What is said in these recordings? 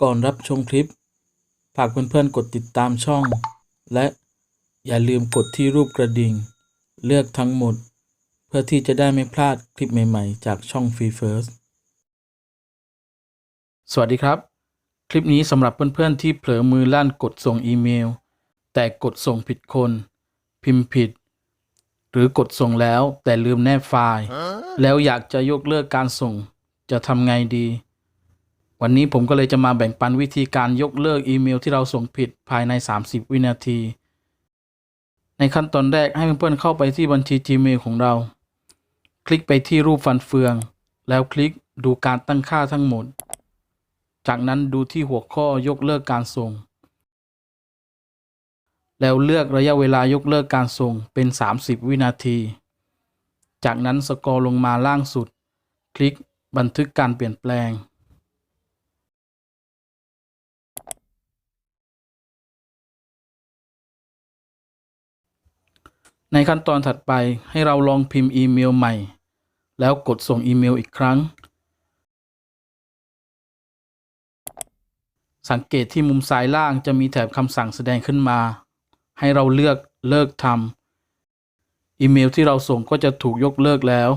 ก่อนรับชมคลิป ฝากเพื่อนๆกดติดตามช่อง และอย่าลืมกดที่รูปกระดิ่ง เลือกทั้งหมด เพื่อที่จะได้ไม่พลาดคลิปใหม่ๆ จากช่อง Free First สวัสดีครับ คลิปนี้สำหรับเพื่อนๆที่เผลอมือลั่นกดส่งอีเมล แต่กดส่งผิดคน พิมพ์ผิด หรือกดส่งแล้วแต่ลืมแนบไฟล์ แล้วอยากจะยกเลิกการส่งจะทำไงดี วันนี้ผมก็เลยจะมาแบ่งปันวิธีการยกเลิกอีเมลที่เราส่งผิดภายใน 30 วินาที ในขั้นตอนแรกให้เพื่อนๆเข้าไปที่บัญชี Gmail ของเรา คลิกไปที่รูปฟันเฟือง แล้วคลิกดูการตั้งค่าทั้งหมด จากนั้นดูที่หัวข้อยกเลิกการส่ง แล้วเลือกระยะเวลายกเลิกการส่งเป็น 30 วินาที จากนั้นสกอร์ลงมาล่างสุด คลิกบันทึกการเปลี่ยนแปลง ในขั้นตอนถัดไปให้เราลองพิมพ์อีเมลใหม่ แล้วกดส่งอีเมลอีกครั้ง สังเกตที่มุมซ้ายล่างจะมีแถบคำสั่งแสดงขึ้นมา ให้เราเลือกเลิกทำอีเมลที่เราส่งก็จะถูกยกเลิกแล้ว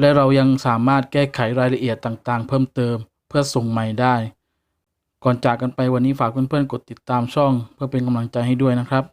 และเรายังสามารถแก้ไขรายละเอียดต่างๆ เพิ่มเติมเพื่อส่งใหม่ได้ ก่อนจากกันไปวันนี้ฝากเพื่อนๆกดติดตามช่อง เพื่อเป็นกำลังใจให้ด้วยนะครับ